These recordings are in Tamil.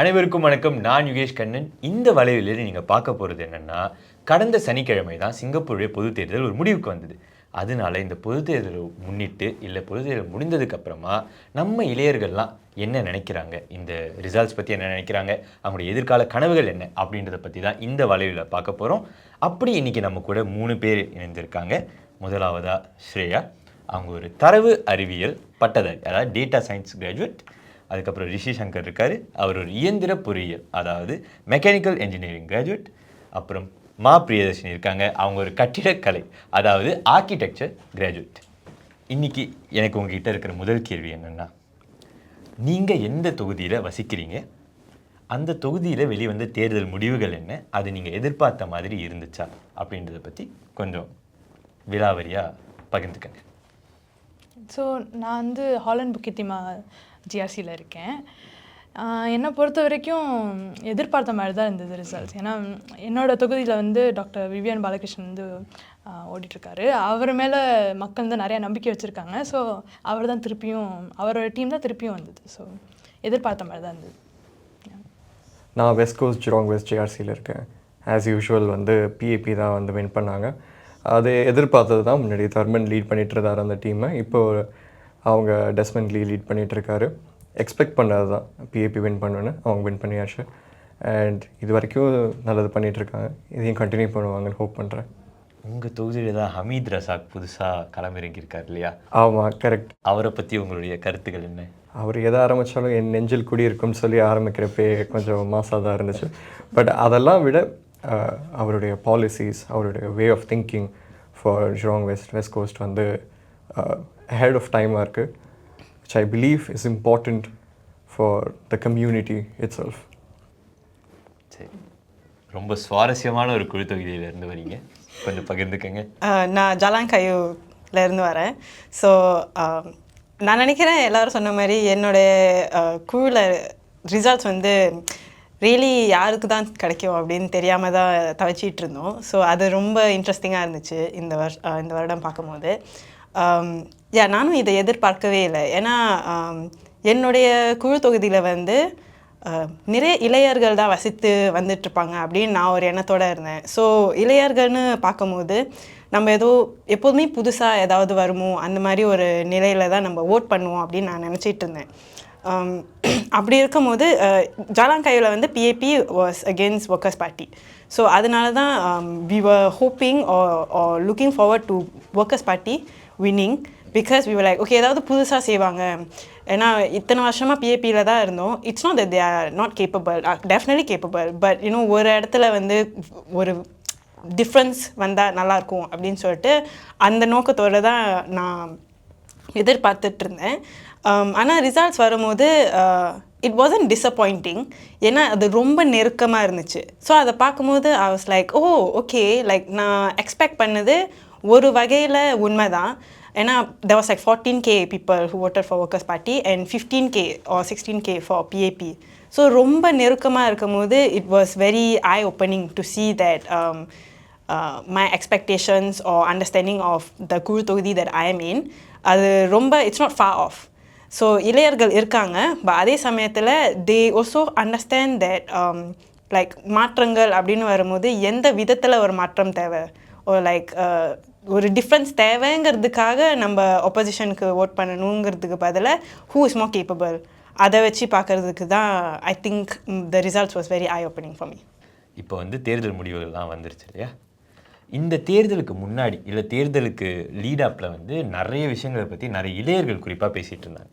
அனைவருக்கும் வணக்கம். நான் யுகேஷ் கண்ணன். இந்த வளைவில் நீங்கள் பார்க்க போகிறது என்னென்னா கடந்த சனிக்கிழமை தான் சிங்கப்பூருடைய பொது தேர்தல் ஒரு முடிவுக்கு வந்தது. அதனால இந்த பொது தேர்தலை முன்னிட்டு இல்லை பொது தேர்தல் முடிந்ததுக்கப்புறமா நம்ம இளையர்கள்லாம் என்ன நினைக்கிறாங்க? இந்த ரிசல்ட்ஸ் பற்றி என்ன நினைக்கிறாங்க? அவங்களுடைய எதிர்கால கனவுகள் என்ன? அப்படின்றத பற்றி தான் இந்த வளைவில் பார்க்க போகிறோம் அப்படி இன்னைக்கு நம்ம கூட மூணு பேர் இணைந்திருக்காங்க. முதலாவதாக ஸ்ரேயா. அவங்க ஒரு தரவு அறிவியல் பட்டதாரி அதாவது டேட்டா சயின்ஸ் கிராஜுவேட் அதுக்கப்புறம் ரிஷி சங்கர் இருக்கார். அவர் ஒரு இயந்திர பொறியியல் அதாவது மெக்கானிக்கல் இன்ஜினியரிங் கிராஜுவேட் அப்புறம் மா பிரியதர்ஷினி இருக்காங்க. அவங்க ஒரு கட்டிடக்கலை அதாவது ஆர்கிடெக்சர் கிராஜுவேட் இன்றைக்கி எனக்கு உங்ககிட்ட இருக்கிற முதல் கேள்வி என்னென்னா நீங்கள் எந்த தொகுதியில் வசிக்கிறீங்க? அந்த தொகுதியில் வெளிவந்த தேர்தல் முடிவுகள் என்ன? அது நீங்கள் எதிர்பார்த்த மாதிரி இருந்துச்சா? அப்படின்றத பற்றி கொஞ்சம் விலாவரியாக பகிர்ந்துக்கங்க. ஸோ நான் வந்து ஹாலண்ட் புக்கித்திமா ஜிஆர்சியில் இருக்கேன். என்னை பொறுத்த வரைக்கும் எதிர்பார்த்த மாதிரி தான் இருந்தது ரிசல்ட்ஸ் ஏன்னா என்னோடய தொகுதியில் வந்து டாக்டர் விவியன் பாலகிருஷ்ணன் வந்து ஓடிட்டுருக்காரு. அவர் மேலே மக்கள் வந்து நிறையா நம்பிக்கை வச்சுருக்காங்க. ஸோ அவர் தான் திருப்பியும் அவரோட டீம் தான் திருப்பியும் வந்தது. ஸோ எதிர்பார்த்த மாதிரி தான் இருந்தது. நான் வெஸ்ட் கோஸ்ட் ஜிராங் வெஸ்ட் ஜிஆர்சியில் இருக்கேன். ஆஸ் யூஷுவல் வந்து பிஏபி தான் வந்து வின் பண்ணாங்க. அது எதிர்பார்த்தது தான். முன்னாடி தர்மன் லீட் பண்ணிகிட்டு இருந்தார் அந்த டீமை இப்போ அவங்க டெஸ்மன் லீ லீட் பண்ணிட்டு இருக்காரு எக்ஸ்பெக்ட் பண்ணது தான் பிஏபி வின் பண்ணுன்னு அவங்க வின் பண்ணியாச்சு. அண்ட் இது வரைக்கும் நல்லது பண்ணிட்டு இருக்காங்க இதையும் கண்டினியூ பண்ணுவாங்கன்னு ஹோப் பண்ணுறேன் உங்கள் தொகுதியில் தான் ஹமீத் ரசாக் புதுசாக களமிறங்கியிருக்கார் இல்லையா? ஆமாம் கரெக்ட் அவரை பற்றி உங்களுடைய கருத்துக்கள் என்ன? அவர் எதை ஆரம்பித்தாலும் என் நெஞ்சில் குடியிருக்கும்னு சொல்லி ஆரம்பிக்கிறப்பே கொஞ்சம் மாசாக தான் இருந்துச்சு. பட் அதெல்லாம் விட அவருடைய பாலிசிஸ் அவருடைய way of thinking for Jurong west west coast வந்து ஹெட் ஆஃப் டைமாக இருக்குது which I believe is important for the community itself சரி. ரொம்ப சுவாரஸ்யமான ஒரு குழு தொகுதியில இருந்து வரீங்க. கொஞ்சம் பகிர்ந்துக்கங்க. நான் ஜலாங்காயூல இருந்து வரேன். ஸோ நான் நினைக்கிறேன் எல்லாரும் சொன்ன மாதிரி என்னுடைய குழுவில் ரிசல்ட்ஸ் வந்து ரியலி யாருக்கு தான் கிடைக்கும் அப்படின்னு தெரியாமல் தான் தவச்சிட்டு இருந்தோம். ஸோ அது ரொம்ப இன்ட்ரெஸ்டிங்காக இருந்துச்சு இந்த வருஷ ஆஹ் இந்த வருடம் பார்க்கும்போது. யா நானும் இதை எதிர்பார்க்கவே இல்லை. ஏன்னா என்னுடைய குழு தொகுதியில் வந்து நிறைய இளையர்கள் தான் வசித்து வந்துட்டுருப்பாங்க அப்படின்னு நான் ஒரு எண்ணத்தோடு இருந்தேன். ஸோ இளையர்கள்னு பார்க்கும்போது நம்ம ஏதோ எப்போதுமே புதுசாக ஏதாவது வருமோ அந்த மாதிரி ஒரு நிலையில் தான் நம்ம ஓட் பண்ணுவோம் அப்படின்னு நான் நினச்சிட்டு இருந்தேன். அப்படி இருக்கும்போது ஜாலாங்காயில் வந்து PAP was against Workers Party so அதனால தான் we were hoping looking forward to Workers Party winning because we like okay ஏதாவது புதுசாக செய்வாங்க. ஏன்னா இத்தனை வருஷமாக பிஏபியில் தான் இருந்தோம். It's not that they are not capable definitely capable but இன்னும் ஒரு இடத்துல வந்து ஒரு டிஃப்ரென்ஸ் வந்தால் நல்லாயிருக்கும் அப்படின்னு சொல்லிட்டு அந்த நோக்கத்தோடு தான் நான் எதிர்பார்த்துட்டு இருந்தேன். Um, ஆனால் ரிசல்ட்ஸ் வரும்போது இட் வாசன் டிசப்பாயிண்டிங் ஏன்னா அது ரொம்ப நெருக்கமாக இருந்துச்சு. ஸோ அதை பார்க்கும்போது I was like oh okay like நான் எக்ஸ்பெக்ட் பண்ணது ஒரு வகையில் உண்மை தான் ஏன்னா there was like fourteen K people who voted for Workers Party and fifteen K or sixteen K for PAP so ரொம்ப நெருக்கமாக இருக்கும்போது it was very eye opening to see that my expectations or understanding of the குழு தொகுதி தட் ஐ am in அது ரொம்ப it's not far off so இளையர்கள் இருக்காங்க பட் அதே சமயத்தில் they also understand that like மாற்றங்கள் அப்படின்னு வரும்போது எந்த விதத்தில் ஒரு மாற்றம் தேவை? ஒரு லைக் uh, ஒரு டிஃப்ரென்ஸ் தேவைங்கிறதுக்காக நம்ம ஒப்போசிஷனுக்கு ஓட் பண்ணணுங்கிறதுக்கு பதிலாக ஹூ இஸ் மோர் கேப்பபிள் அதை வச்சு பார்க்கறதுக்கு தான் I think the results was very eye opening for me இப்போ வந்து தேர்தல் முடிவுகள்லாம் வந்துருச்சு இல்லையா? இந்த தேர்தலுக்கு முன்னாடி இல்லை தேர்தலுக்கு லீடாப்பில் வந்து நிறைய விஷயங்களை பற்றி நிறைய இளையர்கள் குறிப்பாக பேசிகிட்டு இருந்தாங்க.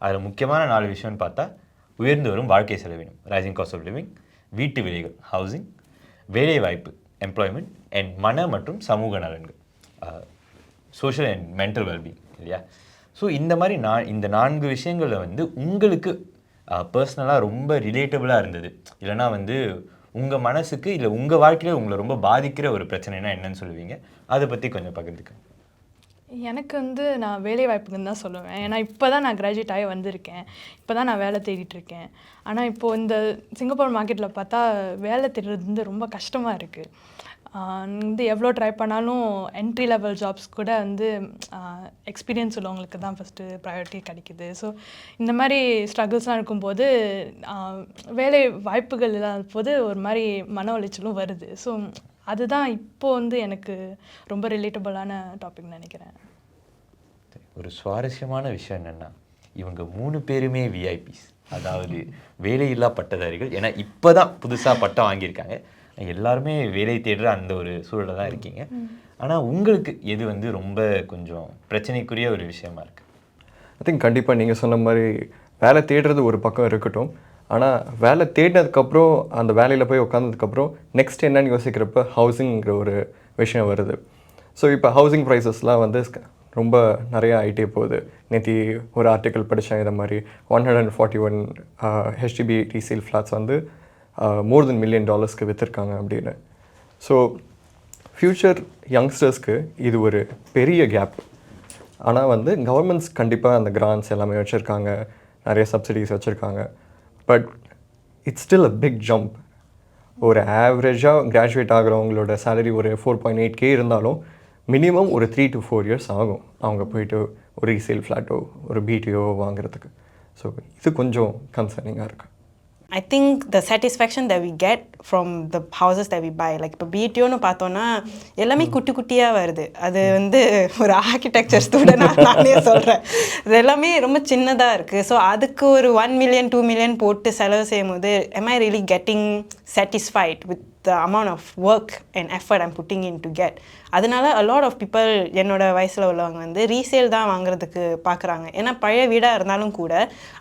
அதில் முக்கியமான நாலு விஷயம்னு பார்த்தா உயர்ந்து வரும் வாழ்க்கை செலவினம் ரைசிங் காஸ்ட் ஆஃப் லிவிங் வீட்டு விலைகள் ஹவுசிங் வேலைவாய்ப்பு எம்ப்ளாய்மெண்ட் அண்ட் மன மற்றும் சமூக நலன்கள். சோஷியல் அண்ட் மென்டல் வெல்பீங் இல்லையா? ஸோ இந்த மாதிரி நான் இந்த நான்கு விஷயங்களில் வந்து உங்களுக்கு பர்சனலாக ரொம்ப ரிலேட்டபுளாக இருந்தது. இல்லைனா வந்து உங்கள் மனசுக்கு இல்லை உங்கள் வாழ்க்கையில் உங்களை ரொம்ப பாதிக்கிற ஒரு பிரச்சனைனா என்னன்னு சொல்லுவீங்க? அதை பற்றி கொஞ்சம் பகிர்ந்துக்க எனக்கு வந்து நான் வேலை வாய்ப்புக்குன்னு தான் சொல்லுவேன். ஏன்னா இப்போ தான் நான் கிராஜுவேட் ஆகி வந்திருக்கேன். இப்போ தான் நான் வேலை தேடிட்டுருக்கேன் ஆனால் இப்போது இந்த சிங்கப்பூர் மார்க்கெட்டில் பார்த்தா வேலை தேடுறது வந்து ரொம்ப கஷ்டமாக இருக்குது வந்து எவ்வளோ ட்ரை பண்ணாலும் என்ட்ரி லெவல் ஜாப்ஸ் கூட வந்து எக்ஸ்பீரியன்ஸ் உள்ளவங்களுக்கு தான் ஃபஸ்ட்டு ப்ரையாரிட்டி கிடைக்கிது. ஸோ இந்த மாதிரி ஸ்ட்ரகிள்ஸ்லாம் இருக்கும்போது வேலை வாய்ப்புகள் இல்லாத போது ஒரு மாதிரி மன உளைச்சலும் வருது. ஸோ அதுதான் இப்போது வந்து எனக்கு ரொம்ப ரிலேட்டபுளான டாபிக் நினைக்கிறேன். ஒரு சுவாரஸ்யமான விஷயம் என்னென்னா இவங்க மூணு பேருமே விஐபிஸ் அதாவது வேலையில்லா பட்டதாரிகள். ஏன்னா இப்போ தான் புதுசாக பட்டம் வாங்கியிருக்காங்க. எல்லாருமே வேலை தேடுற அந்த ஒரு சூழலில் தான் இருக்கீங்க. ஆனால் உங்களுக்கு எது வந்து ரொம்ப கொஞ்சம் பிரச்சனைக்குரிய ஒரு விஷயமா இருக்கு? ஐ திங்க் கண்டிப்பாக நீங்கள் சொன்ன மாதிரி வேலை தேடுறது ஒரு பக்கம் இருக்கட்டும். ஆனால் வேலை தேடினதுக்கப்புறம் அந்த வேலையில் போய் உட்காந்ததுக்கப்புறம் நெக்ஸ்ட் என்னன்னு யோசிக்கிறப்ப ஹவுசிங்கிற ஒரு விஷயம் வருது. ஸோ இப்போ ஹவுசிங் ப்ரைஸஸ்லாம் வந்து ரொம்ப நிறைய ஆகிட்டே போகுது. நேற்று ஒரு ஆர்டிக்கல் படித்தேன் இதை மாதிரி. One hundred and forty one HDB resale flats வந்து மோர் தென் மில்லியன் டாலர்ஸ்க்கு விற்றுருக்காங்க அப்படின்னு. ஸோ ஃப்யூச்சர் யங்ஸ்டர்ஸ்க்கு இது ஒரு பெரிய கேப் ஆனால் வந்து கவர்மெண்ட்ஸ் கண்டிப்பாக அந்த கிராண்ட்ஸ் எல்லாமே வச்சுருக்காங்க. நிறைய சப்சிடிஸ் வச்சுருக்காங்க. But it's still a big jump ஒரு ஆவரேஜாக கிராஜுவேட் ஆகிறவங்களோட சேலரி ஒரு ஃபோர் பாயிண்ட் எயிட் கே இருந்தாலும் மினிமம் ஒரு த்ரீ டு ஃபோர் இயர்ஸ் ஆகும். அவங்க போயிட்டு ஒரு ரீசேல் ஃப்ளாட்டோ ஒரு பிடிஓ வாங்குறதுக்கு. ஸோ இது கொஞ்சம் கன்சர்னிங்காக இருக்குது I think the satisfaction that we get from the houses that we buy like இப்போ பிடிஓன்னு பார்த்தோன்னா எல்லாமே குட்டி குட்டியாக வருது. அது வந்து ஒரு ஆர்கிடெக்சர் ஸ்டூடெண்ட் நானே சொல்கிறேன் இது எல்லாமே ரொம்ப சின்னதாக இருக்குது ஸோ அதுக்கு ஒரு ஒன் மில்லியன் டூ மில்லியன் போட்டு செலவு செய்யும் போது am I really getting satisfied with the amount of work and effort I'm putting in to get? அதனால lot of people என்னோட வயசில் உள்ளவங்க வந்து ரீசேல் தான் வாங்குறதுக்கு பார்க்குறாங்க ஏன்னா பழைய வீடாக இருந்தாலும் கூட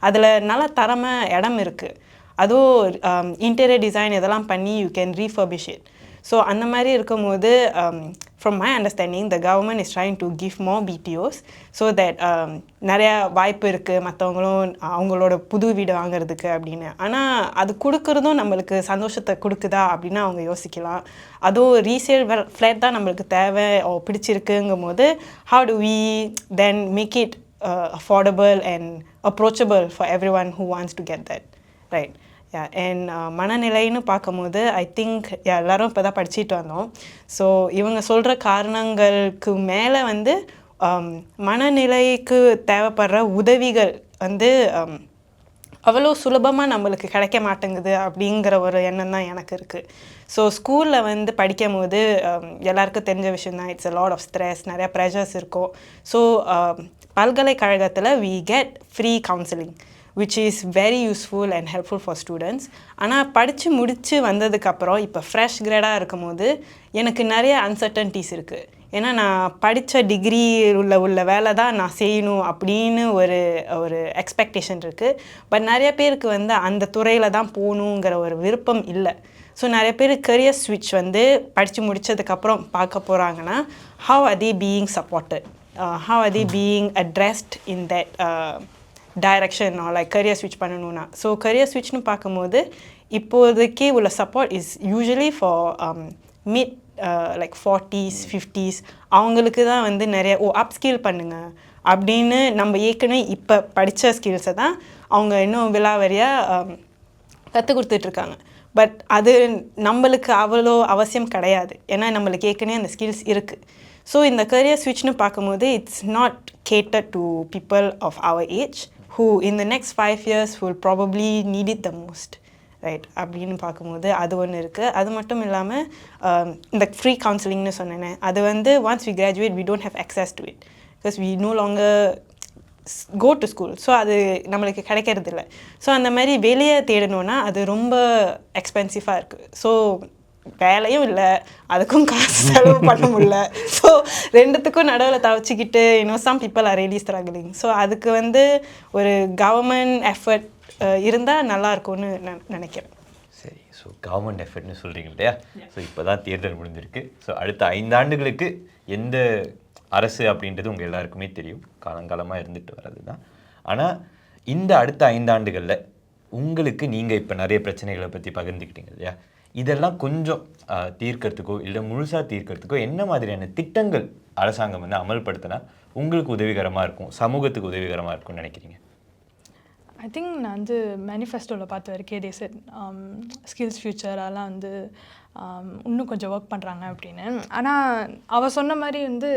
அதில் நல்ல தரம இடம் இருக்குது அதுவும் um, இன்டீரியர் டிசைன் இதெல்லாம் பண்ணி you can refurbish it so அந்த மாதிரி இருக்கும்போது from my understanding the government is trying to give more BTOs so that நிறையா வாய்ப்பு இருக்குது மற்றவங்களும் அவங்களோட புது வீடு வாங்குறதுக்கு அப்படின்னு. ஆனால் அது கொடுக்குறதும் நம்மளுக்கு சந்தோஷத்தை கொடுக்குதா அப்படின்னு அவங்க யோசிக்கலாம். அதுவும் ரீசேல் ஃப்ளாட் தான் நம்மளுக்கு தேவை ஓ பிடிச்சிருக்குங்கும் போது how do we then make it affordable and approachable for everyone who wants to get that right ya என் மனநிலைன்னு பார்க்கும்போது ஐ திங்க் எல்லோரும் இப்போ தான் படிச்சுட்டு வந்தோம். ஸோ இவங்க சொல்கிற காரணங்களுக்கு மேலே வந்து um, மனநிலைக்கு தேவைப்படுற உதவிகள் வந்து um, அவ்வளோ சுலபமாக நம்மளுக்கு கிடைக்க மாட்டேங்குது அப்படிங்கிற ஒரு எண்ணம் தான் எனக்கு இருக்குது ஸோ ஸ்கூலில் வந்து படிக்கும் போது um, எல்லாருக்கும் தெரிஞ்ச விஷயம் தான். It's a lot of stress நிறையா ப்ரெஷர்ஸ் இருக்கும். ஸோ பல்கலைக்கழகத்தில் we get free counselling which is very useful and helpful for students. ஆனால் படித்து முடித்து வந்ததுக்கப்புறம் இப்போ ஃப்ரெஷ் கிரேடாக இருக்கும் போது எனக்கு நிறைய அன்சர்டன்டிஸ் இருக்குது ஏன்னா நான் படித்த டிகிரி உள்ள உள்ள வேலை தான் நான் செய்யணும் அப்படின்னு ஒரு ஒரு எக்ஸ்பெக்டேஷன் இருக்குது பட் நிறைய பேருக்கு வந்து அந்த துறையில் தான் போகணுங்கிற ஒரு விருப்பம் இல்லை. ஸோ நிறைய பேர் கரியர் ஸ்விட்ச் வந்து படித்து முடித்ததுக்கப்புறம் பார்க்க போகிறாங்கன்னா how are they being supported? Uh, how are they being direction like career ஸ்விட்ச் பண்ணணும்னா. ஸோ கரியர் ஸ்விட்ச்னு பார்க்கும்போது இப்போதைக்கு உள்ள support is usually for mid like forties fifties அவங்களுக்கு தான் வந்து நிறைய ஓ அப் ஸ்கில் பண்ணுங்க. அப்படின்னு நம்ம ஏற்கனவே இப்போ படித்த ஸ்கில்ஸை தான் அவங்க இன்னும் விலாவரியாக கற்றுக் கொடுத்துட்ருக்காங்க பட் அது நம்மளுக்கு அவ்வளோ அவசியம் கிடையாது. ஏன்னா நம்மளுக்கு ஏற்கனவே அந்த ஸ்கில்ஸ் இருக்குது ஸோ இந்த கரியர் ஸ்விட்ச்னு பார்க்கும்போது it's not catered to people of our age who in the next five years will probably need it the most right அப்படின்னு பார்க்கும்போது அது ஒன்று இருக்குது அது மட்டும் இல்லாமல் um, இந்த ஃப்ரீ கவுன்சிலிங்னு சொன்னேனே அது வந்து once we graduate we don't have access to it because we no longer go to school so அது நம்மளுக்கு கிடைக்கிறது இல்லை ஸோ அந்த மாதிரி வெளியே தேடணுன்னா அது ரொம்ப எக்ஸ்பென்சிவாக இருக்குது ஸோ வேலையும் இல்லை. அதுக்கும் காசு செலவு பண்ண முடியல. ஸோ ரெண்டுத்துக்கும் நடுவில் தவச்சிக்கிட்டு இன்னும் some people are ready struggling so அதுக்கு வந்து ஒரு கவர்மெண்ட் எஃபர்ட் இருந்தால் நல்லா இருக்கும்னு நான் நினைக்கிறேன். சரி. ஸோ கவர்மெண்ட் எஃபர்ட்னு சொல்கிறீங்க இல்லையா? ஸோ இப்போ தான் தேர்தல் முடிஞ்சிருக்கு. ஸோ அடுத்த ஐந்தாண்டுகளுக்கு எந்த அரசு அப்படின்றது உங்கள் எல்லாருக்குமே தெரியும். காலங்காலமாக இருந்துட்டு வர்றது தான் ஆனால் இந்த அடுத்த ஐந்தாண்டுகளில் உங்களுக்கு நீங்கள் இப்போ நிறைய பிரச்சனைகளை பற்றி பகிர்ந்துக்கிட்டீங்க இல்லையா? இதெல்லாம் கொஞ்சம் ஆஹ், தீர்க்கறதுக்கோ இல்லை முழுசாக தீர்க்கறதுக்கோ என்ன மாதிரியான திட்டங்கள் அரசாங்கம் வந்து அமல்படுத்தினா உங்களுக்கு உதவிகரமாக இருக்கும் சமூகத்துக்கு உதவிகரமாக இருக்கும்னு நினைக்கிறீங்க? ஐ திங்க் நான் வந்து மேனிஃபெஸ்டோவில் பார்த்த வரைக்கும் தே செட் ஸ்கில்ஸ் ஃபியூச்சர் அதெல்லாம் வந்து um, இன்னும் கொஞ்சம் ஒர்க் பண்ணுறாங்க அப்படின்னு. ஆனால் அவள் சொன்ன மாதிரி வந்து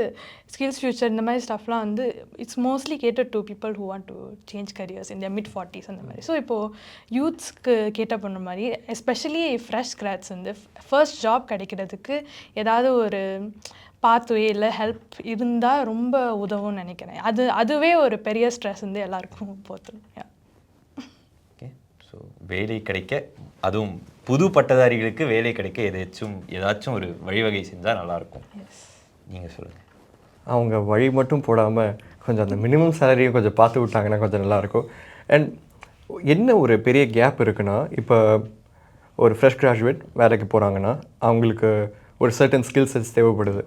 ஸ்கில்ஸ் ஃபியூச்சர் இந்த மாதிரி ஸ்டஃப்லாம் வந்து it's mostly catered to people who want to change careers இந்த மிட் ஃபார்ட்டிஸ் அந்த மாதிரி. ஸோ இப்போது யூத்ஸ்க்கு கேட்ட பண்ணுற மாதிரி எஸ்பெஷலி ஃப்ரெஷ் கிராட்ஸ் வந்து ஃபர்ஸ்ட் ஜாப் கிடைக்கிறதுக்கு ஏதாவது ஒரு பாத்வே இல்லை ஹெல்ப் இருந்தால் ரொம்ப உதவும்னு நினைக்கிறேன். அது அதுவே ஒரு பெரிய ஸ்ட்ரெஸ் வந்து எல்லாருக்கும் போத்துரும். ஸோ வேலை கிடைக்க அதுவும் புது பட்டதாரிகளுக்கு வேலை கிடைக்க ஏதாச்சும் ஏதாச்சும் ஒரு வழிவகை செஞ்சால் நல்லாயிருக்கும். நீங்கள் சொல்லுங்கள் அவங்க வழி மட்டும் போடாமல் கொஞ்சம் அந்த மினிமம் சேலரியும் கொஞ்சம் பார்த்து விட்டாங்கன்னா கொஞ்சம் நல்லாயிருக்கும். அண்ட் என்ன ஒரு பெரிய கேப் இருக்குன்னா இப்போ ஒரு ஃப்ரெஷ் கிராஜுவேட் வேலைக்கு போகிறாங்கன்னா அவங்களுக்கு ஒரு சர்டன் ஸ்கில் செட்ஸ் தேவைப்படுது.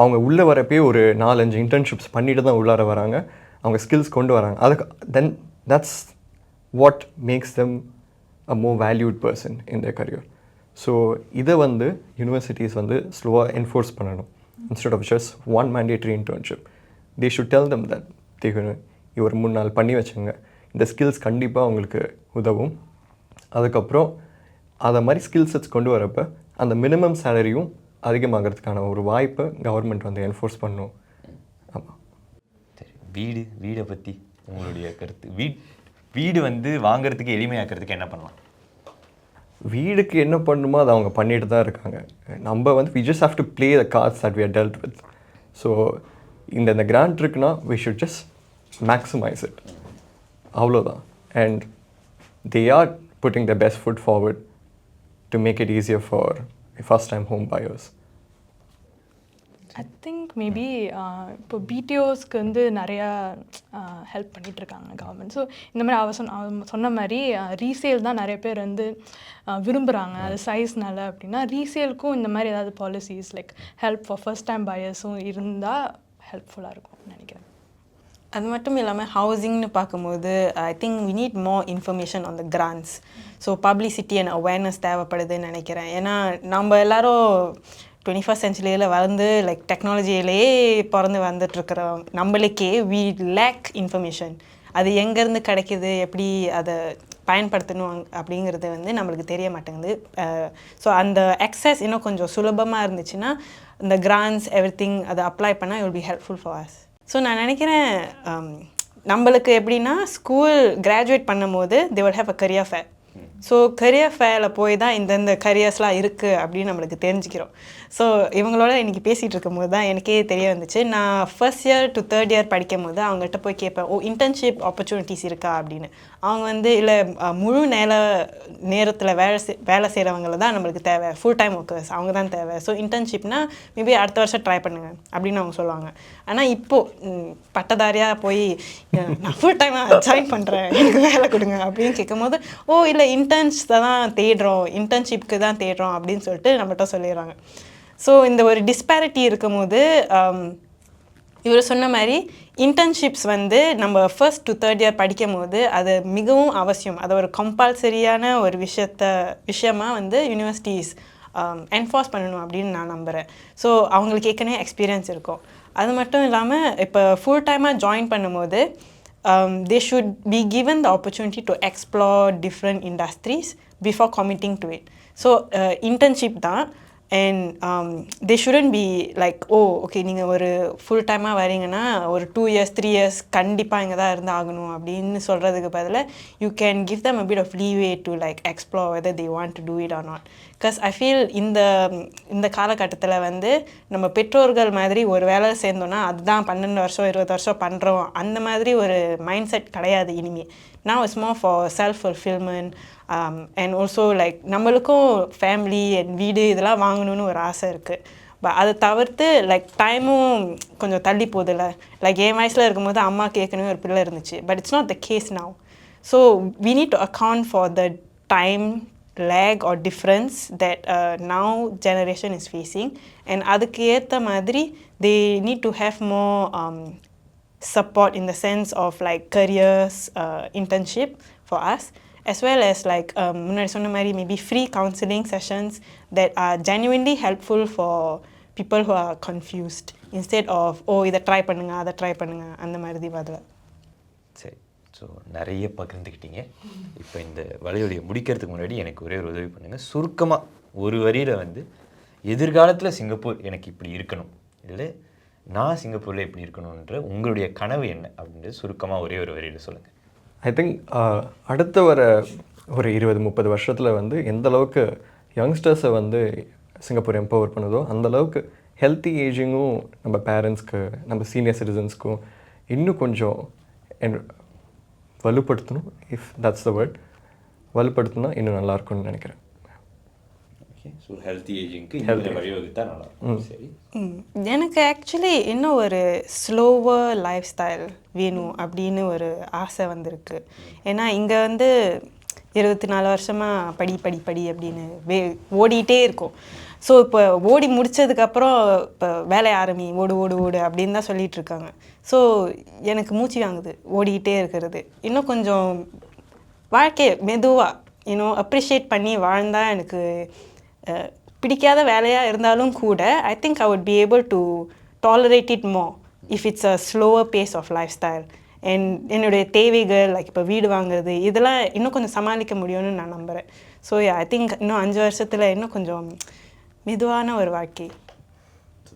அவங்க உள்ளே வரப்பே ஒரு நாலஞ்சு இன்டர்ன்ஷிப்ஸ் பண்ணிட்டு தான் உள்ளார வராங்க. அவங்க ஸ்கில்ஸ் கொண்டு வராங்க. அதுக்கு then that's what makes them a more valued person in the career so இதை வந்து யூனிவர்சிட்டிஸ் வந்து ஸ்லோவாக என்ஃபோர்ஸ் பண்ணணும். Instead of just one mandatory internship they should tell them that they ஒரு மூணு நாள் பண்ணி வச்சுங்க. இந்த ஸ்கில்ஸ் கண்டிப்பாக உங்களுக்கு உதவும். அதுக்கப்புறம் அதை மாதிரி ஸ்கில் செட்ஸ் கொண்டு வரப்போ அந்த மினிமம் சேலரியும் அதிகமாகிறதுக்கான ஒரு வாய்ப்பை கவர்மெண்ட் வந்து என்ஃபோர்ஸ் பண்ணும். ஆமாம் சரி வீடு வீடை பற்றி உங்களுடைய கருத்து. வீட் வீடு வந்து வாங்குறதுக்கு எளிமையாக்கிறதுக்கு என்ன பண்ணலாம்? வீடுக்கு என்ன பண்ணணுமோ அதை அவங்க பண்ணிட்டு தான் இருக்காங்க. நம்ம வந்து we just have to play the cards that we are dealt with so இந்த இந்த கிராண்ட் இருக்குன்னா we should just maximise it அவ்வளோதான் and they are putting the best foot forward to make it easier for first time home buyers. I think maybe இப்போ பிடிஓஸ்க்கு வந்து நிறையா uh, ஹெல்ப் பண்ணிகிட்ருக்காங்க கவர்மெண்ட் ஸோ இந்த மாதிரி அவ சொன்ன அவ சொன்ன மாதிரி uh, ரீசேல் தான் நிறைய பேர் வந்து uh, விரும்புகிறாங்க அது சைஸ்னால அப்படின்னா ரீசேலுக்கும் இந்த மாதிரி ஏதாவது policies like help for first time பயர்ஸும் இருந்தால் ஹெல்ப்ஃபுல்லாக இருக்கும்னு நினைக்கிறேன். அது மட்டும் இல்லாமல் ஹவுசிங்னு பார்க்கும்போது I think we need more information on the grants so publicity and awareness தேவைப்படுதுன்னு நினைக்கிறேன். ஏன்னா நம்ம எல்லாரும் டுவெண்ட்டி ஃபஸ்ட் சென்ச்சுரியில் வளர்ந்து லைக் டெக்னாலஜியிலே பிறந்து வந்துட்டுருக்கிறோம் நம்மளுக்கே வி லேக் இன்ஃபர்மேஷன் அது எங்கேருந்து கிடைக்குது எப்படி அதை பயன்படுத்தணும் அப்படிங்கிறது வந்து நம்மளுக்கு தெரிய மாட்டேங்குது. ஸோ அந்த access இன்னும் கொஞ்சம் சுலபமாக இருந்துச்சுன்னா இந்த கிராண்ட்ஸ் எவ்ரி திங் அதை அப்ளை பண்ணால் will be helpful for us. So நான் நினைக்கிறேன் um, நம்மளுக்கு எப்படின்னா ஸ்கூல் கிராஜுவேட் பண்ணும்போது they will have a career fair. So career ஃபேரில் போய் தான் இந்தந்த கரியர்ஸ்லாம் இருக்குது அப்படின்னு நம்மளுக்கு தெரிஞ்சுக்கிறோம். ஸோ இவங்களோட இன்றைக்கி பேசிகிட்டு இருக்கும்போது தான் எனக்கே தெரிய வந்துச்சு. நான் first year to third year படிக்கும் போது அவங்ககிட்ட போய் கேட்பேன் ஓ இன்டர்ன்ஷிப் ஆப்பர்ச்சுனிட்டிஸ் இருக்கா? அப்படின்னு. அவங்க வந்து இல்லை முழு நேர நேரத்தில் வேலை செய் வேலை செய்கிறவங்கள தான் நம்மளுக்கு தேவை. ஃபுல் டைம் ஒர்க்கர்ஸ் அவங்க தான் தேவை. ஸோ இன்டர்ன்ஷிப்னா மேபி அடுத்த வருஷம் ட்ரை பண்ணுங்க அப்படின்னு அவங்க சொல்லுவாங்க. ஆனால் இப்போது பட்டதாரியாக போய் நான் ஃபுல் டைமாக ஜாயின் பண்ணுறேன் எனக்கு வேலை கொடுங்க அப்படின்னு கேட்கும்போது ஓ இல்லை இன்டர்ன்ஸ் தான் தேடுறோம். இன்டர்ன்ஷிப்க்கு தான் தேடுறோம் அப்படின்னு சொல்லிட்டு நம்மகிட்ட சொல்லிடுறாங்க. ஸோ இந்த ஒரு டிஸ்பேரிட்டி இருக்கும்போது um, ஆம், இவர் சொன்ன மாதிரி இன்டர்ன்ஷிப்ஸ் வந்து நம்ம ஃபர்ஸ்ட் டு தேர்ட் இயர் படிக்கும் போது அது மிகவும் அவசியம். அது ஒரு கம்பல்சரியான ஒரு விஷயத்த விஷயமா வந்து யூனிவர்சிட்டிஸ் என்ஃபோர்ஸ் um, பண்ணணும் அப்படின்னு நான் நம்புகிறேன் ஸோ அவங்களுக்கு ஏற்கனவே எக்ஸ்பீரியன்ஸ் இருக்கும். அது மட்டும் இல்லாமல் இப்போ ஃபுல் டைமாக ஜாயின் பண்ணும்போது they should be given the opportunity to explore different industries before committing to it so internship தான். And they shouldn't be like oh okay நீங்கள் ஒரு ஃபுல் டைமாக வரீங்கன்னா ஒரு டூ இயர்ஸ் த்ரீ இயர்ஸ் கண்டிப்பாக இங்கே தான் இருந்து ஆகணும். அப்படின்னு சொல்கிறதுக்கு பதில் you can give them a bit of leeway to like explore whether they want to do it or not because I feel இந்த இந்த காலகட்டத்தில் வந்து நம்ம பெற்றோர்கள் மாதிரி ஒரு வேலை சேர்ந்தோன்னா அதுதான் பன்னெண்டு வருஷம் இருபது வருஷம் பண்ணுறோம் அந்த மாதிரி ஒரு மைண்ட் செட் கிடையாது இனிமே. நான் it's more for self fulfillment and also like நம்மளுக்கும் ஃபேமிலி அண்ட் வீடு இதெல்லாம் வாங்கணும்னு ஒரு ஆசை இருக்குது பட் அதை தவிர்த்து லைக் டைமும் கொஞ்சம் தள்ளி போகுதுல்ல லைக் என் வயசில் இருக்கும்போது அம்மா கேட்கணும் ஒரு பிள்ளை இருந்துச்சு. But it's not the case now so we need to account for the time lag or difference that uh, now generation is facing and அதுக்கு ஏற்ற மாதிரி they need to have more um, support in the sense of like careers uh, internship for us as well as like um, முன்னாடி சொன்ன மாதிரி maybe free counseling sessions that are genuinely helpful for people who are confused instead of oh இதை ட்ரை பண்ணுங்க அதை ட்ரை பண்ணுங்க அந்த மாதிரி பதில் சரி ஸோ நிறைய பகிர்ந்துக்கிட்டீங்க. இப்போ இந்த வலையொலியை முடிக்கிறதுக்கு முன்னாடி எனக்கு ஒரே ஒரு உதவி பண்ணுங்கள் சுருக்கமாக ஒரு வரியில் வந்து எதிர்காலத்தில் சிங்கப்பூர் எனக்கு இப்படி இருக்கணும். இல்லை நான் சிங்கப்பூரில் இப்படி இருக்கணுன்ற உங்களுடைய கனவு என்ன? அப்படின்றது சுருக்கமாக ஒரே ஒரு வரியில் சொல்லுங்கள் ஐ திங்க் அடுத்த வர ஒரு இருபது முப்பது வருஷத்தில் வந்து எந்த அளவுக்கு யங்ஸ்டர்ஸை வந்து சிங்கப்பூர் எம்பவர் பண்ணுதோ அந்த அளவுக்கு ஹெல்த்தி ஏஜிங்கும் நம்ம பேரண்ட்ஸ்க்கு நம்ம சீனியர் சிட்டிசன்ஸ்க்கும் இன்னும் கொஞ்சம் வலுப்படுத்தணும் இஃப் தட்ஸ் த வேர்ட் வலுப்படுத்தினா இன்னும் நல்லா இருக்கும்னு நினைக்கிறேன் எனக்கு ஆக்சுவலி இன்னும் ஒரு ஸ்லோவர் லைஃப் ஸ்டைல் வேணும் அப்படின்னு ஒரு ஆசை வந்திருக்கு. ஏன்னா இங்கே வந்து இருபத்தி நாலு வருஷமாக படி படி படி அப்படின்னு வே ஓடிட்டே இருக்கும். ஸோ இப்போ ஓடி முடித்ததுக்கப்புறம் இப்போ வேலை ஆரம்பி ஓடு ஓடு ஓடு அப்படின்னு தான் சொல்லிட்டு இருக்காங்க. ஸோ எனக்கு மூச்சு வாங்குது ஓடிக்கிட்டே இருக்கிறது. இன்னும் கொஞ்சம் வாழ்க்கையை மெதுவாக இன்னும் அப்ரிஷியேட் பண்ணி வாழ்ந்தால் எனக்கு பிடிக்காத வேலையாக இருந்தாலும் கூட I think I would be able to tolerate it more if it's a slower pace of lifestyle என் என்னுடைய தேவைகள் லைக் இப்போ வீடு வாங்குறது இதெல்லாம் இன்னும் கொஞ்சம் சமாளிக்க முடியும்னு நான் நம்புகிறேன் ஸோ ஐ திங்க் இன்னும் அஞ்சு வருஷத்தில் இன்னும் கொஞ்சம் மெதுவான ஒரு வாழ்க்கை.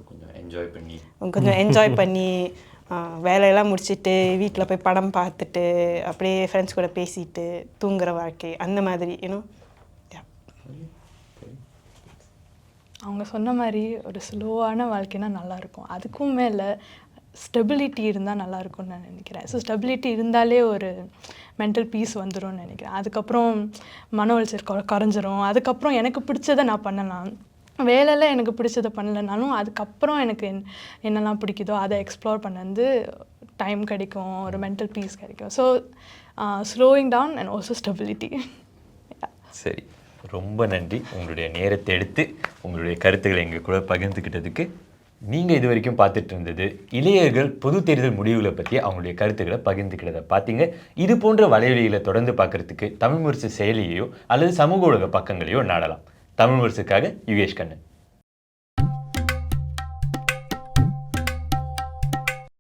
கொஞ்சம் என்ஜாய் பண்ணி. கொஞ்சம் என்ஜாய் பண்ணி வேலையெல்லாம் முடிச்சுட்டு வீட்டில் போய் படம் பார்த்துட்டு அப்படியே ஃப்ரெண்ட்ஸ் கூட பேசிட்டு தூங்குற வாழ்க்கை அந்த மாதிரி இன்னும் அவங்க சொன்ன மாதிரி ஒரு ஸ்லோவான வாழ்க்கைனா நல்லாயிருக்கும் அதுக்கும் மேலே ஸ்டெபிலிட்டி இருந்தால் நல்லாயிருக்கும்னு நான் நினைக்கிறேன். ஸோ ஸ்டெபிலிட்டி இருந்தாலே ஒரு மென்டல் பீஸ் வந்துரும்னு நினைக்கிறேன். அதுக்கப்புறம் மன உளைச்சல் குற குறைஞ்சிரும். அதுக்கப்புறம் எனக்கு பிடிச்சதை நான் பண்ணலாம். வேலையில் எனக்கு பிடிச்சதை பண்ணலைனாலும் அதுக்கப்புறம் எனக்கு என் என்னெல்லாம் பிடிக்குதோ அதை எக்ஸ்ப்ளோர் பண்ண வந்து டைம் கிடைக்கும் ஒரு மென்டல் பீஸ் கிடைக்கும். So slowing down and also stability சரி. ரொம்ப நன்றி. உங்களுடைய நேரத்தை எடுத்து உங்களுடைய கருத்துக்களை எங்கள் கூட பகிர்ந்துக்கிட்டதுக்கு. நீங்கள் இது வரைக்கும் பார்த்துட்டு இருந்தது இளையர்கள் பொது தேர்தல் முடிவுகளை பற்றி அவங்களுடைய கருத்துக்களை பகிர்ந்துக்கிறத பார்த்தீங்க. இது போன்ற வலைவெளிகளை தொடர்ந்து பார்க்கறதுக்கு தமிழ் முரசு செயலியையோ அல்லது சமூக ஊடக பக்கங்களையோ நாடலாம். தமிழ் முரசுக்காக யுகேஷ் கண்ணன்.